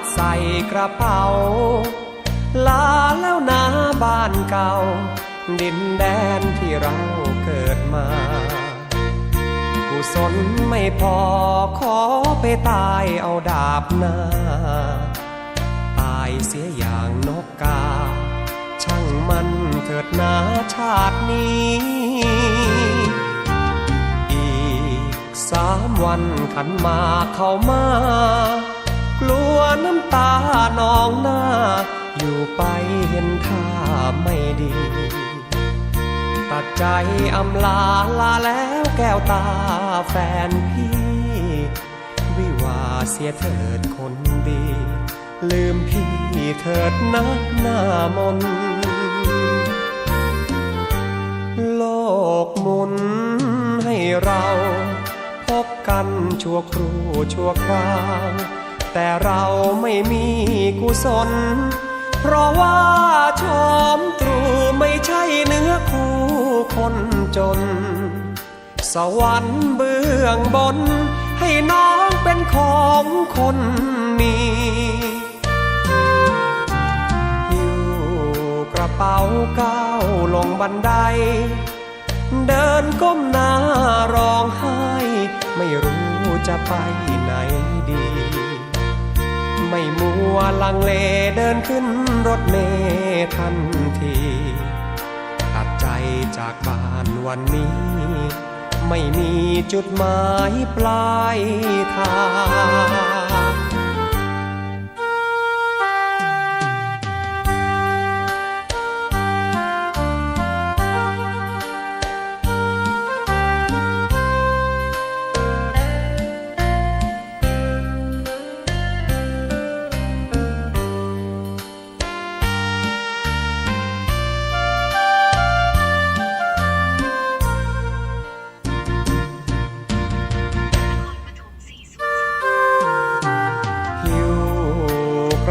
ดใส่กระเป๋า ลาแล้วนะบ้านเก่า ดินแดนที่เราเกิดมากุศลไม่พอขอไปตายเอาดาบหน้า ตายเสียอย่างนกกา ช่างมันเถิดนาชาตินี้ อีกสามวันขันมาเข้ามา กลัวน้ำตานองหน้า อยู่ไปเห็นท่าไม่ดี ตัดใจอำลาลาแล้วแก้วตาแฟนพี่ วิวาเสียเถิดคนดี ลืมพี่เถิดนะหน้ามน โลกหมุนให้เรา พบกันชั่วครู่ชั่วคราว แต่เราไม่มีกุศล เพราะว่าชอมตรูไม่ใช่เนื้อคู่คนจน สวรรค์เบื้องบน ให้น้องเป็นของคนมีหิ้วกระเป๋าก้าวลงบันได เดินก้มหน้าร้องไห้ ไม่รู้จะไปไหนดี วลังเลเดินขึ้นรถเมล์ทันที ตัดใจจากบ้านวันนี้ ไม่มีจุดหมายปลายทาง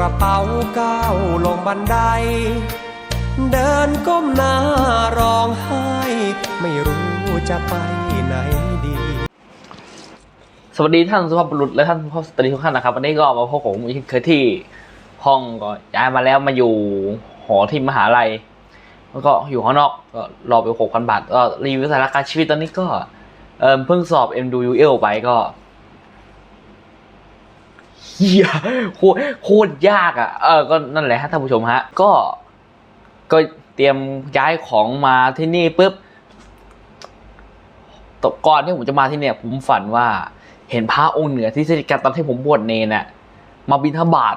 ระเป๋าก้าวลงบันได เดินก้มหน้าร้องไห้ ไม่รู้จะไปไหนดี สวัสดีท่านสุภาพบุรุษและท่านสุภาพสตรีทุกท่านนะครับวันนี้ก็มาพบผมอีกเคยที่ห้องก็ย้ายมาแล้วมาอยู่หอที่มหาลัยแล้วก็อยู่ข้างนอกก็รอไปหกพันบาทก็รีวิวสถานการชีวิตตอนนี้ก็เพิ่งสอบ m อ u l ไปก็ เฮียโคตรโคตรยากอะเออก็นั่นแหละฮะท่านผู้ชมฮะก็ก็เตรียมย้ายของมาที่นี่ปุ๊บตก่อนที่ผมจะมาที่เนี่ย ผมฝันว่าเห็นพระองค์เหนือที่สถิตกันตอนที่ผมบวชเนนน่ะมาบิณฑบาต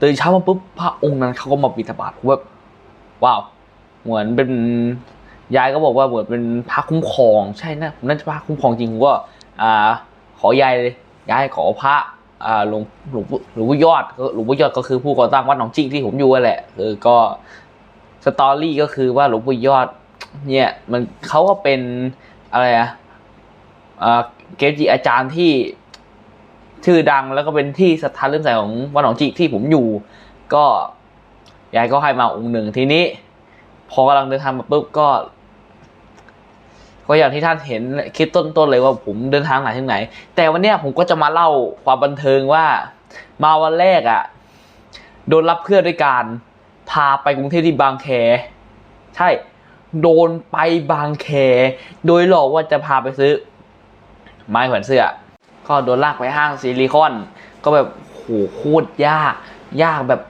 ตื่นเช้ามาปุ๊บพระองค์นั้นเขาก็มาบิณฑบาตผมแบว้าว เหมือนเป็นยายก็บอกว่าเหมือนเป็นพระคุ้มครอง ใช่นะผมน่าจะพระคุ้มครองจริงผมก็อ่า ขอยายเลยยายขอพระ หลวงหลวงหลวงปู่ยอดก็หลวงปู่ยอดก็คือผู้ก่อตั้งวัดหนองจิกที่ผมอยู่แหละคือก็สตอรี่ก็คือว่าหลวงปู่ยอด เนี่ย มันเขาก็เป็นอะไรอะอ่าเกจิอาจารย์ที่ชื่อดังแล้วก็เป็นที่ศรัทธาเลื่อมใสของวัดหนองจิกที่ผมอยู่ ก็ยายก็ให้มาองค์หนึ่งทีนี้ พอกำลังเดินทางมาปุ๊บก็ ก็อย่างที่ท่านเห็นคลิปต้นๆเลยว่าผมเดินทางไหนถึงไหน แต่วันนี้ผมก็จะมาเล่าความบันเทิงว่า มาวันแรกอะ่ะโดนรับเพื่อนด้วยการพาไปกรุงเทพที่บางแค ใช่ โดนไปบางแค โดยหลอกว่าจะพาไปซื้อ ไม้แขวนเสื้อ ก็โดนลากไปห้างซิลิคอน ก็แบบโหโคตรยาก ยากแบบ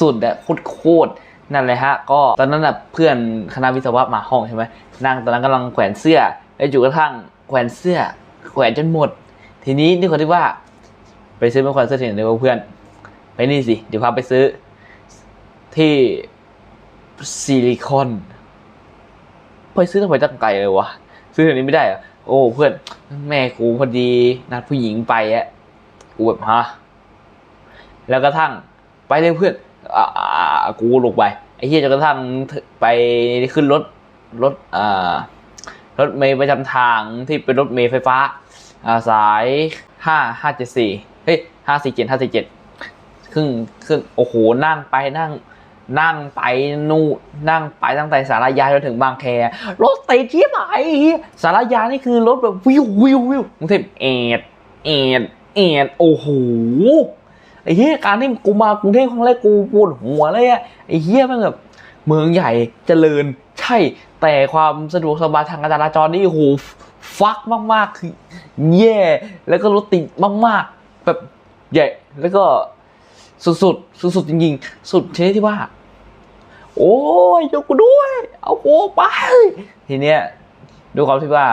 สุดๆอะโคตรโคตรๆ นั่นเลยฮะ ก็ตอนนั้นนะเพื่อนคณะวิศวะมาห้องใช่ไหมนั่งตอนนั้นกำลังแขวนเสื้อแล้วอยู่กระทั่งแขวนเสื้อ แขวนจนหมด ทีนี้นี่คนที่ว่า ไปซื้อไม้แขวนเสื้อที่ไหนเดียวเพื่อน ไปนี่สิเดี๋ยวพาไปซื้อ ที่ซิลิคอนไปซื้อทำไมตั้งไกลเลยวะซื้อแถวนี้ไม่ได้หรอะโอ้เพื่อน แม่กูพอดีนัดผู้หญิงไปอะกูแบบฮะแล้วกระทั่งไปเลยเพื่อน กูลงไปไอ้เหี้ยจนกระทั่งไปขึ้นรถรถอ่ารถเมย์ประจำทางที่เป็นรถเมย์ไฟฟ้าาสายห้าห้าเจ็ดสี่เฮ้ยห้าสี่เจ็ดห้าสี่เจ็ดครึ่งครึ่งโอ้โหนั่งไปนั่ง นั่งไปนู่นั่งไปตั้งแต่สารยาจนถึงบางแครถติดที่ไหนสารยานี่คือรถแบบวิววิววิวกรุงเทพเอ็ดเอ็ดเอ็ดโอ้โห ไอ้เหี้ยการที่กูมากรุงเทพครั้งแรกกูปวดหัวเลยอะไอ้เหี้ยมันแบบเมืองใหญ่เจริญใช่แต่ความสะดวกสบายทางการจราจรนี่โหฟักมากๆคือแย่แล้วก็รถติดมากๆ แบบใหญ่แล้วก็สุดๆสุดๆจริงๆ สุดชนิดที่ว่า โอ้ยยกกูด้วย เอาโอ้ไป ทีเนี้ยด้วยความที่ว่า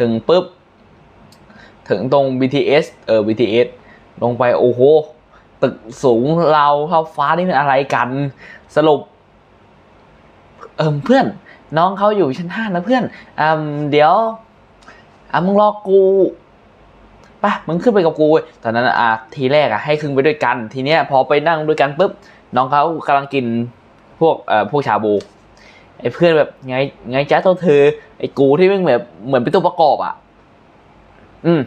ถึงปุ๊บ ถึงตรง BTS เออ BTS ลงไปโอ้โห ตึกสูงเราเท่าฟ้านี่เป็นอะไรกัน สรุป เอิมเพื่อน น้องเขาอยู่ชั้นห้านะเพื่อนอืมเดี๋ยวอะมึงรอกูปะมึงขึ้นไปกับกู ตอนนั้นอะทีแรกอะให้ขึ้นไปด้วยกัน ทีเนี้ยพอไปนั่งด้วยกันปุ๊บน้องเขากำลังกินพวกเอ่อพวกชาบูไอ้เพื่อนแบบไงไงจ้าตัวเธอไอ้กูที่ม่งแบบเหมือนเป็นตัวประกอบอะ อืม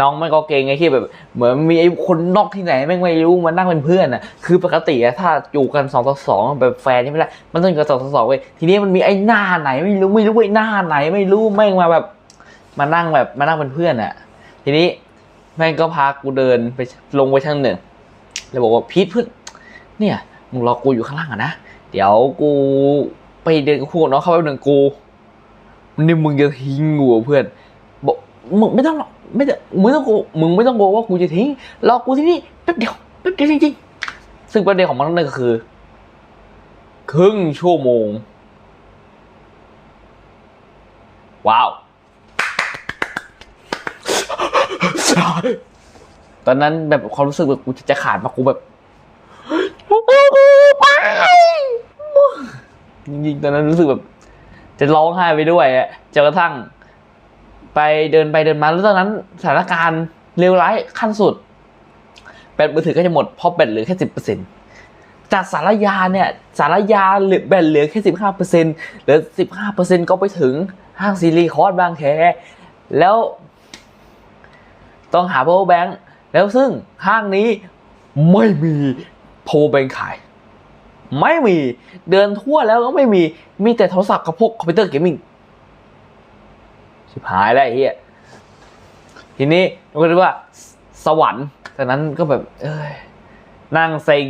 น้องมันก็เกงไอ้ที่แบบ เหมือนมีไอ้คนนอกที่ไหนแม่งไม่รู้มานั่งเป็นเพื่อนอะคือปกติอะถ้าอยู่กันสองต่อสองแบบแฟนใช่ไหมล่ะมันต้องอยู่กันสองต่อสองเว้ยทีนี้มันมีไอ้หน้าไหนไม่รู้ไม่รู้ไอ้หน้าไหนไม่รู้แม่งมาแบบมานั่งแบบมานั่งเป็นเพื่อนอะ ทีนี้แม่งก็พากูเดินไปลงไปชั้นหนึ่งแล้วบอกว่าพีทเพื่อนเนี่ยมึงรอกูอยู่ข้างล่างอะนะเดี๋ยวกูไปเดินกับคู่กับน้องเข้าไปหนึ่งกูนี่มึงจะทิ้งกูเหรอเพื่อนบอกมึงไม่ต้องหรอก ไม่ต้องมึงไม่ต้องกลัวมึงไม่ต้องกลัวว่ากูจะทิ้งรอกูที่นี่แป๊บเดียวแป๊บเดียวจริงๆ ซึ่งประเด็นของมันนั่นก็คือ ครึ่งชั่วโมง ว้าว ตอนนั้นแบบความรู้สึกแบบกูจะขาดมากูแบบไปจริงๆตอนนั้นรู้สึกแบบ จะร้องไห้ไปด้วยอะจนกระทั่ง ไปเดินไปเดินมาแล้วตอนนั้นสถานการณ์เลวร้ายขั้นสุดแบตมือถือก็จะหมดเพราะแบตเหลือแค่สิบเปอร์เซ็นต์จากสารยาเนี่ยสารยาหลือแบตเหลือแค่สิบห้าเปอร์เซ็นเหลือสิบห้าเปอร์เซ็นต์ก็ไปถึงห้างซีรีคอร์สบางแคแล้ว ต้องหา power bank แล้วซึ่งห้างนี้ไม่มี power bank ขาย ไม่มีเดินทั่วแล้วก็ไม่มีมีแต่โทรศัพท์กับพวกคอมพิวเตอร์เกมมิ่ง ชิบหายแล้วไอ้เหี้ยทีนี้เราก็เรียกว่าสวรรค์ตอนนั้นก็แบบ เอ้ยนั่งเซ็ง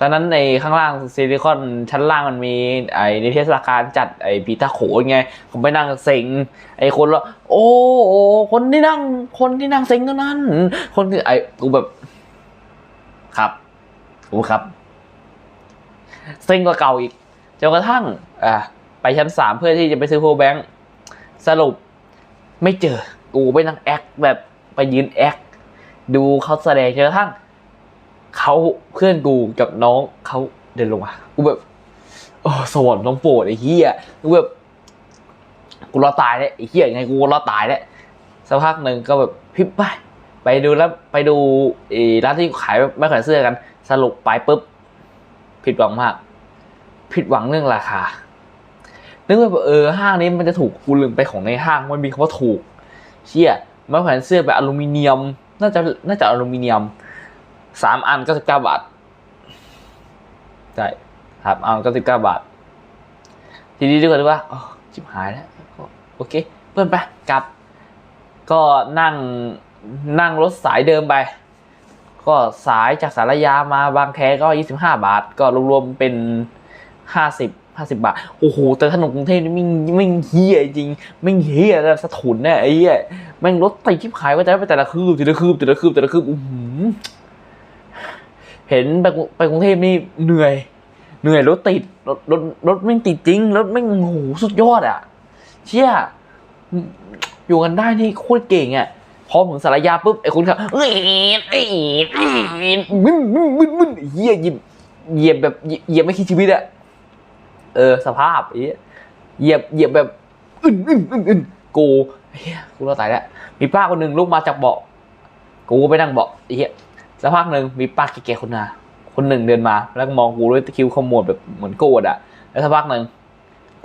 ตอนนั้นในข้างล่างซิลิคอนชั้นล่างมันมีไอ้ในเทศการจัดไอ้ปีตาโขนไง ผมไปนั่งเซ็งไอ้คนละโอ้โอ้คนที่นั่ง คนที่นั่งเซ็งเท่านั้น คนที่ไอ้กูแบบ ครับกูครับเซ็งกว่าเก่าอีกจนกระทั่ง อะไปชั้นสามเพื่อที่จะไปซื้อโพแบงค์สรุป ไม่เจอ กูไปนั่งแอคแบบไปยืนแอคดูเขาแสดงจนกระทั่งเขาเพื่อนกูกับน้องเขาเดินลงมากูแบบโอ้สวรรค์น้องโปรดไอ้เหี้ยกูแบบกูรอตายแล้วไอ้เหี้ยยังไงกูรอตายแล้วสักพักหนึ่งก็แบบพิบไปไปดูแล้วไปดูไอ้ร้านที่ขายไม่ขายเสื้อกัน สรุปไปปุ๊บผิดหวังมาก ผิดหวังเรื่องราคา นึกว่าเออห้างนี้มันจะถูกกูลืมไปของในห้างมันมีคำว่าถูก เชี่ยม้แขวนเสื้อแบบอลูมิเนียม น่าจะน่าจะอลูมิเนียมสามอันก็สิบเก้าบาทใช่ครับอันก็สิบเก้าบาท ทีนี้ดีกว่าดีว่าอ๋อจิบหายแล้วโอเค เพื่อนไปกลับ ก็นั่งนั่งรถสายเดิมไป ก็สายจากสารยามาบางแคก็ยี่สิบห้าบาท ก็รวมๆเป็นห้าสิบาสิบาท โอ้โห แต่ถนนกรุงเทพนี่ไม่งไม่งเฮียจริงไม่งเฮียแต่สะทุนเนี่ยไอ้เหี้ยแม่งรถติดชิบหายไปแต่ละไปแต่ละคืบแต่ละคืบแต่ละคืบแต่ละคืบอื้อหือเห็นไปไปกรุงเทพนี่เหนื่อย เหนื่อยรถติดรถรถรถแม่งติดจริงรถแม่งโอ้โหสุดยอดอะ เชี่ยอยู่กันได้นี่โคตรเก่งอะพอถึงสารยาปุ๊บไอ้คนขับเอ้ยเอ้ยเอ้ยมึนมึนมึนมึนเฮียเหยียบเหยียบแบบเหยียบเหยียบไม่คิดชีวิตอะ เออ สภาพอี้เหยียบเหยียบแบบอึนอึนอึนอึนกูเฮียกูรอดตายแล้วมีป้าคนหนึ่งลุกมาจากเบาะกูก็ไปนั่งเบาะไอ้เหี้ยสักพักหนึ่งมีป้าแก่ๆคนหนึงคนหนึ่งเดินมา แล้วก็มองกูด้วยคิ้วขมวดแบบเหมือนโกรธอะ แล้วสักพักหนึ่ง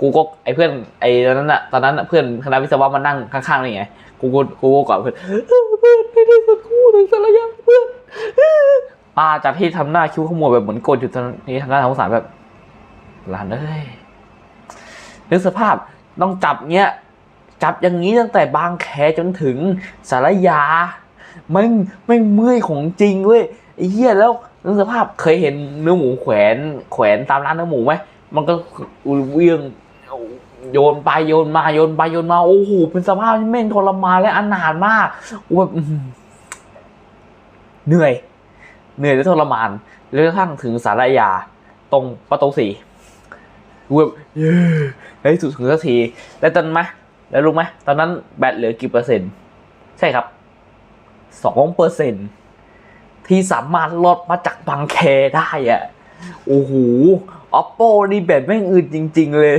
กูก็ไอ้เพื่อนไอ้ตอนนั้นอะตอนนั้นอะเพื่อนคณะวิศวะมานั่งข้างๆนี่ไงกูก็กูก็กอดเพื่อนเพื่อนในที่สุดกูถึงสารยาเพื่อนป้าจากที่ทำหน้าคิ้วขมวดแบบเหมือนโกรธอยู่ตอนนี้ทำหน้าสงสารแบบ หลานเอ้ยนึกสภาพต้องจับเงี้ย จับอย่างนี้ตั้งแต่บางแคจนถึงสารยาแม่งแม่เมื่อยของจริงเว้ยไอ้เหี้ยแล้วนึกสภาพเคยเห็นเนื้อหมูแขวนแขวนตามร้านเนื้อหมูไหมมันก็เวียงโยนไปโยนมาโยนไปโยนมาโอ้โหเป็นสภาพที่แม่งทรมานและอนาถมากแบบเหนื่อย เหนื่อยและทรมานแล้วกระทั่งถึงสารยา ตรงประตูสี่ กูแบบเย้ในที่สุดถึงสักทีแล้วตอนนั้นไหมแล้วรู้ไหมตอนนั้นแบตเหลือกี่เปอร์เซ็นต์ใช่ครับสองเปอร์เซ็นต์ที่สามารถลดมาจากบางแคได้อะโอ้โห oppo นี่แบตแม่งอื่นจริง ๆ เลย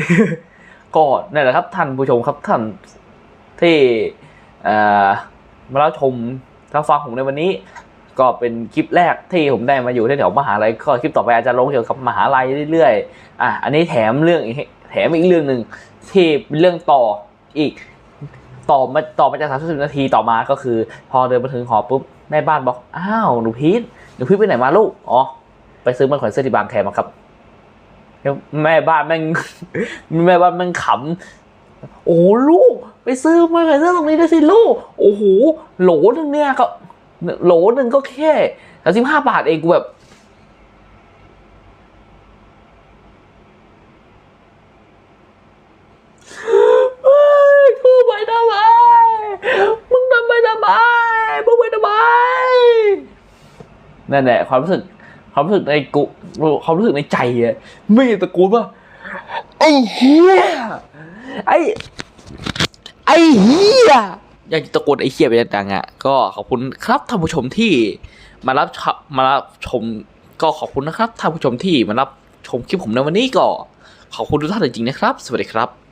ก็นั่นแหละครับท่านผู้ชมครับท่านที่เอ่อมารับชมรับฟังผมในวันนี้ ก็เป็นคลิปแรกที่ผมได้มาอยู่ที่แถวมหาลัยก็คลิปต่อไปอาจจะลงเกี่ยวกับมหาลัยเรื่อยๆอะอันนี้แถมเรื่องอีกแถมอีกเรื่องหนึ่งที่เป็นเรื่องต่ออีกต่อมาต่อมาจากสามสิบนาทีต่อมาก็คือ พอเดินมาถึงหอปุ๊บแม่บ้านบอกอ้าวหนูพีทหนูพีทไปไหนมาลูกอ๋อไปซื้อมันขวัญเสื้อที่บางแคมาครับแม่บ้านแม่งแม่บ้านแม่งขำโอ้ลูก ไปซื้อมันขวัญเสื้อตรงนี้ได้สิลูก โอ้โหโหลนึงเนี่ยก็ โหลหนึ่งก็แค่สามสิบห้าบาทเองกูแบบเฮ้ยกูไปทำไม มึงทำไปทำไม มึงไปทำไม นั่นแหละความรู้สึก ความรู้สึกในกูความรู้สึกในใจอะไม่ตะโกนว่าไอ้เหี้ย ไอ้ ไอ้เหี้ย ยากจะตะโกนไอ้เหี้ยไปดังๆอะก็ขอบคุณครับท่านผู้ชมที่มารับชมมารับชมก็ขอบคุณนะครับท่านผู้ชมที่มารับชมคลิปผมในวันนี้ก็ขอบคุณทุกท่านจริงๆนะครับ สวัสดีครับ